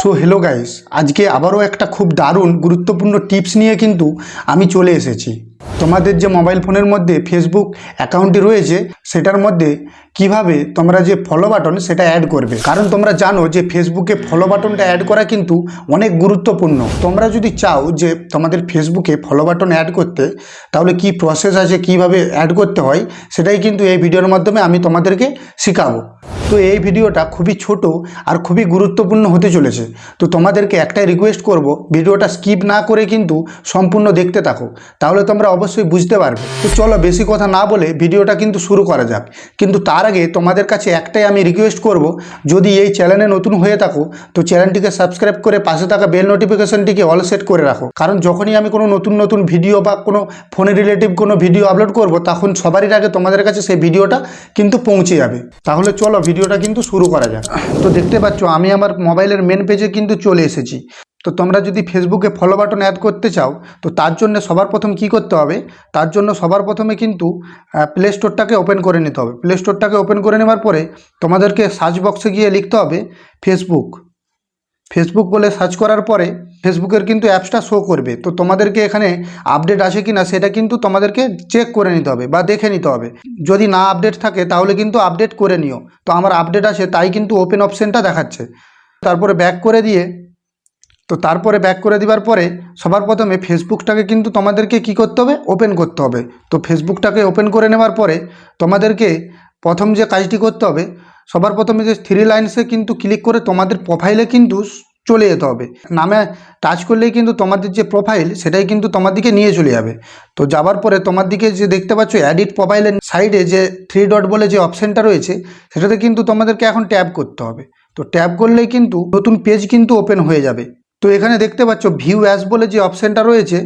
So hello guys আজকে আবারও একটা খুব দারুণ, গুরুত্বপূর্ণ টিপস নিয়ে কিন্তু আমি চলে এসেছি। তোমাদের যে মোবাইল ফোনের মধ্যে ফেসবুক অ্যাকাউন্টটি রয়েছে, সেটার মধ্যে কীভাবে তোমরা যে ফলো বাটন সেটা অ্যাড করবে? কারণ তোমরা জানো যে ফেসবুকে ফলো বাটনটা অ্যাড করা কিন্তু অনেক গুরুত্বপূর্ণ। তোমরা যদি চাও যে তোমাদের ফেসবুকে ফলো বাটন অ্যাড করতে, তাহলে কি প্রসেস আছে, কীভাবে অ্যাড করতে হয়, সেটাই কিন্তু এই ভিডিওর মাধ্যমে আমি তোমাদেরকে শেখাবো। তো এই ভিডিওটা খুবই ছোট আর খুবই গুরুত্বপূর্ণ হতে চলেছে। তো তোমাদেরকে একটাই রিকোয়েস্ট করব ভিডিওটা স্কিপ না করে কিন্তু সম্পূর্ণ দেখতে থাকো। তাহলে তোমরা অবশ্যই বুঝতে পারবে তো চলো বেশি কথা না বলে ভিডিওটা কিন্তু শুরু করা যাক। কিন্তু তার আগে তোমাদের কাছে একটাই আমি রিকোয়েস্ট করব, যদি এই চ্যানেলে নতুন হয়ে থাকো, তো চ্যানেলটিকে সাবস্ক্রাইব করে পাশে থাকা বেল নোটিফিকেশনটিকে অল সেট করে রাখো। কারণ যখনই আমি কোনো নতুন নতুন ভিডিও বা কোনো ফোনে রিলেটিভ কোনো ভিডিও আপলোড করব, তখন সবারই আগে তোমাদের কাছে সেই ভিডিওটা কিন্তু পৌঁছে যাবে। তাহলে চলো ভিডিওটা কিন্তু শুরু করা যাক। তো দেখতে পাচ্ছ, আমি আমার মোবাইলের মেন পেজে কিন্তু চলে এসেছি। তো তোমরা যদি ফেসবুকে ফলো বাটন অ্যাড করতে চাও, তো তার জন্য সবার প্রথম কি করতে হবে? তার জন্য সবার প্রথমে কিন্তু প্লে স্টোরটাকে ওপেন করে নিতে হবে। প্লে স্টোরটাকে ওপেন করে নেওয়ার পরে তোমাদেরকে সার্চ বক্সে গিয়ে লিখতে হবে ফেসবুক ফেসবুক বলে সার্চ করার পরে ফেসবুকের কিন্তু অ্যাপসটা শো করবে। তো তোমাদেরকে এখানে আপডেট আছে কি না সেটা কিন্তু তোমাদেরকে চেক করে নিতে হবে বা দেখে নিতে হবে। যদি না আপডেট থাকে তাহলে কিন্তু আপডেট করে নিও। তো আমার আপডেট আছে, তাই কিন্তু ওপেন অপশানটা দেখাচ্ছে। তারপরে ব্যাক করে দিয়ে তো তারপরে ব্যাক করে দেওয়ার পরে সবার প্রথমে ফেসবুকটাকে কিন্তু তোমাদেরকে কি করতে হবে? ওপেন করতে হবে। তো ফেসবুকটাকে ওপেন করে নেওয়ার পরে তোমাদেরকে প্রথম যে কাজটি করতে হবে, সবার প্রথমে যে থ্রি লাইন্সে কিন্তু ক্লিক করে তোমাদের প্রোফাইলে কিন্তু চলে যেতে হবে। নামে টাচ করলেই কিন্তু তোমাদের যে প্রোফাইল সেটাই কিন্তু তোমার দিকে নিয়ে চলে যাবে। তো যাবার পরে তোমার দিকে যে দেখতে পাচ্ছ অ্যাডিট প্রোফাইলের সাইডে যে থ্রি ডট বলে যে অপশানটা রয়েছে, সেটাতে কিন্তু তোমাদেরকে এখন ট্যাব করতে হবে। তো ট্যাব করলেই কিন্তু নতুন পেজ কিন্তু ওপেন হয়ে যাবে। তো এখানে দেখতে পাচ্ছ ভিউ অ্যাস বলে যে অপশানটা রয়েছে,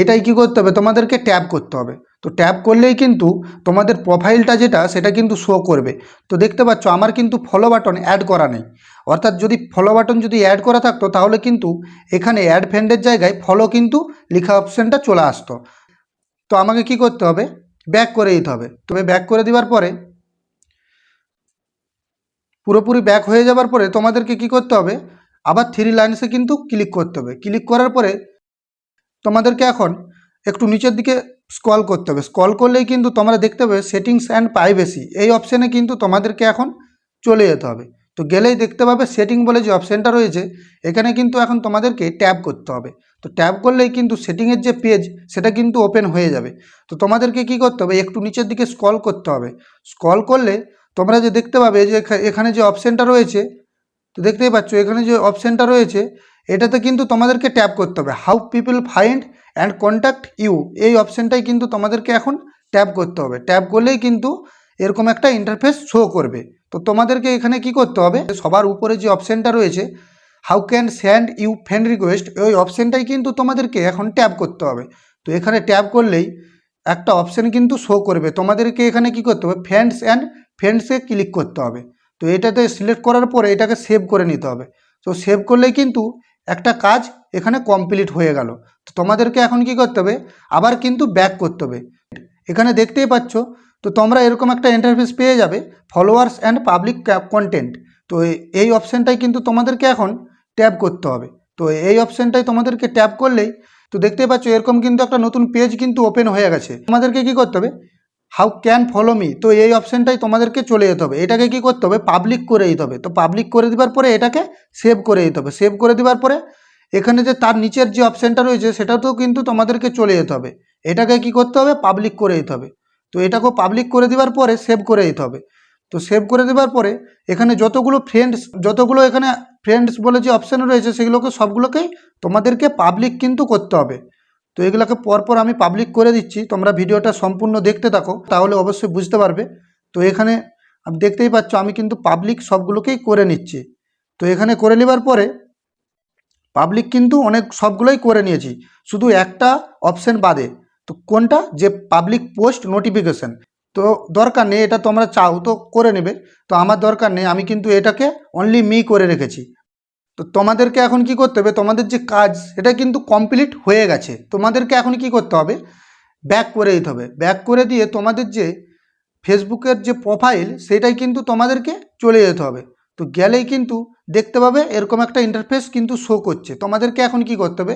এটাই কি করতে হবে? তোমাদেরকে ট্যাপ করতে হবে। তো ট্যাপ করলেই কিন্তু তোমাদের প্রোফাইলটা যেটা, সেটা কিন্তু শো করবে। তো দেখতে পাচ্ছ আমার কিন্তু ফলো বাটন অ্যাড করা নেই। অর্থাৎ যদি ফলো বাটন যদি অ্যাড করা থাকতো, তাহলে কিন্তু এখানে অ্যাড ফ্রেন্ডের জায়গায় ফলো কিন্তু লেখা অপশানটা চলে আসতো। তো আমাকে কি করতে হবে? ব্যাক করে দিতে হবে। তবে ব্যাক করে দেওয়ার পরে, পুরোপুরি ব্যাক হয়ে যাবার পরে তোমাদেরকে কি করতে হবে? আবার থ্রি লাইন্সে কিন্তু ক্লিক করতে হবে। ক্লিক করার পরে তোমাদেরকে এখন একটু নিচের দিকে স্ক্রল করতে হবে। স্কল করলেই কিন্তু তোমরা দেখতে পাবে সেটিংস অ্যান্ড প্রাইভেসি এই অপশানে কিন্তু তোমাদেরকে এখন চলে যেতে হবে। তো গেলেই দেখতে পাবে সেটিং বলে যে অপশানটা রয়েছে, এখানে কিন্তু এখন তোমাদেরকে ট্যাব করতে হবে। তো ট্যাব করলেই কিন্তু সেটিংয়ের যে পেজ সেটা কিন্তু ওপেন হয়ে যাবে। তো তোমাদেরকে কি করতে হবে? একটু নিচের দিকে স্ক্রল করতে হবে। স্ক্রল করলে তোমরা যে দেখতে পাবে যে এখা- এখানে যে অপশানটা রয়েছে তো দেখতেই পাচ্ছ, এখানে যে অপশানটা রয়েছে, এটাতে কিন্তু তোমাদেরকে ট্যাপ করতে হবে। How people find and contact you এই অপশানটাই কিন্তু তোমাদেরকে এখন ট্যাপ করতে হবে। ট্যাপ করলেই কিন্তু এরকম একটা ইন্টারফেস শো করবে। তো তোমাদেরকে এখানে কি করতে হবে? সবার উপরে যে অপশানটা রয়েছে how can send you friend request ওই অপশানটাই কিন্তু তোমাদেরকে এখন ট্যাপ করতে হবে। তো এখানে ট্যাপ করলেই একটা অপশান কিন্তু শো করবে। তোমাদেরকে এখানে কি করতে হবে? ফ্রেন্ডস অ্যান্ড ফ্রেন্ডসে ক্লিক করতে হবে। তো এটাতে সিলেক্ট করার পরে এটাকে সেভ করে নিতে হবে। তো সেভ করলেই কিন্তু একটা কাজ এখানে কমপ্লিট হয়ে গেল। তো তোমাদেরকে এখন কি করতে হবে? আবার কিন্তু ব্যাক করতে হবে। এখানে দেখতেই পাচ্ছ, তো তোমরা এরকম একটা ইন্টারফেস পেয়ে যাবে ফলোয়ার্স অ্যান্ড পাবলিক কন্টেন্ট তো এই অপশানটাই কিন্তু তোমাদেরকে এখন ট্যাব করতে হবে। তো এই অপশানটাই তোমাদেরকে ট্যাব করলেই, তো দেখতেই পাচ্ছ এরকম কিন্তু একটা নতুন পেজ কিন্তু ওপেন হয়ে গেছে। তোমাদেরকে কি করতে হবে? হাউ ক্যান ফলো মি তো এই অপশানটাই তোমাদেরকে চলে যেতে হবে। এটাকে কি করতে হবে? পাবলিক করে দিতে হবে। তো পাবলিক করে দেওয়ার পরে এটাকে সেভ করে দিতে হবে। সেভ করে দেওয়ার পরে এখানে যে তার নিচের যে অপশানটা রয়েছে, সেটাতেও কিন্তু তোমাদেরকে চলে যেতে হবে। এটাকে কি করতে হবে? পাবলিক করে দিতে হবে। তো এটাকেও পাবলিক করে দেওয়ার পরে সেভ করে দিতে হবে। তো সেভ করে দেওয়ার পরে এখানে যতগুলো ফ্রেন্ডস যতগুলো এখানে ফ্রেন্ডস বলে যে অপশান রয়েছে, সেগুলোকে সবগুলোকেই তোমাদেরকে পাবলিক কিন্তু করতে হবে। তো এগুলোকে পরপর আমি পাবলিক করে দিচ্ছি। তোমরা ভিডিওটা সম্পূর্ণ দেখতে থাকো, তাহলে অবশ্যই বুঝতে পারবে। তো এখানে দেখতেই পাচ্ছ আমি কিন্তু পাবলিক সবগুলোকেই করে নিচ্ছি। তো এখানে করে নেবার পরে পাবলিক কিন্তু অনেক সবগুলোই করে নিয়েছি। শুধু একটা অপশন বাদে। তো কোনটা? যে পাবলিক পোস্ট নোটিফিকেশান তো দরকার নেই, এটা তোমরা চাও, তো করে নেবে। তো আমার দরকার নেই, আমি কিন্তু এটাকে অনলি মি করে রেখেছি। তো তোমাদেরকে এখন কি করতে হবে? তোমাদের যে কাজ সেটা কিন্তু কমপ্লিট হয়ে গেছে। তোমাদেরকে এখন কি করতে হবে? ব্যাক করে দিতে হবে। ব্যাক করে দিয়ে তোমাদের যে ফেসবুকের যে প্রোফাইল সেটাই কিন্তু তোমাদেরকে চলে যেতে হবে। তো গেলেই কিন্তু দেখতে পাবে, এরকম একটা ইন্টারফেস কিন্তু শো করছে। তোমাদেরকে এখন কি করতে হবে?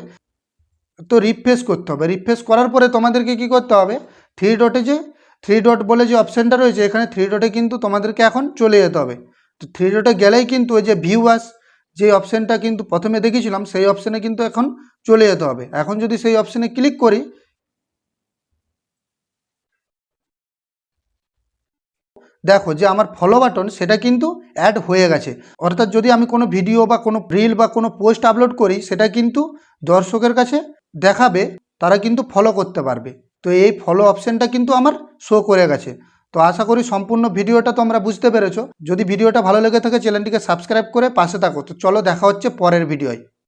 তো রিফ্রেশ করতে হবে। রিফ্রেশ করার পরে তোমাদেরকে কি করতে হবে? থ্রি ডটে যে থ্রি ডট বলে যে অপশানটা রয়েছে, এখানে থ্রি ডটে কিন্তু তোমাদেরকে এখন চলে যেতে হবে। তো থ্রি ডটে গেলেই কিন্তু ওই যে ভিউ আস যে অপশানটা কিন্তু প্রথমে দেখেছিলাম সেই অপশানে কিন্তু এখন চলে যেতে হবে। এখন যদি সেই অপশানে ক্লিক করি, দেখো যে আমার ফলো বাটন সেটা কিন্তু অ্যাড হয়ে গেছে। অর্থাৎ যদি আমি কোনো ভিডিও বা কোনো রিল বা কোনো পোস্ট আপলোড করি, সেটা কিন্তু দর্শকের কাছে দেখাবে, তারা কিন্তু ফলো করতে পারবে। তো এই ফলো অপশানটা কিন্তু আমার শো করে গেছে। তো আশা করি সম্পূর্ণ ভিডিওটা তোমরা বুঝতে পেরেছ। যদি ভিডিওটা ভালো লেগে থাকে, চ্যানেলটিকে সাবস্ক্রাইব করে পাশে থাকো। তো চলো দেখা হচ্ছে পরের ভিডিওয়।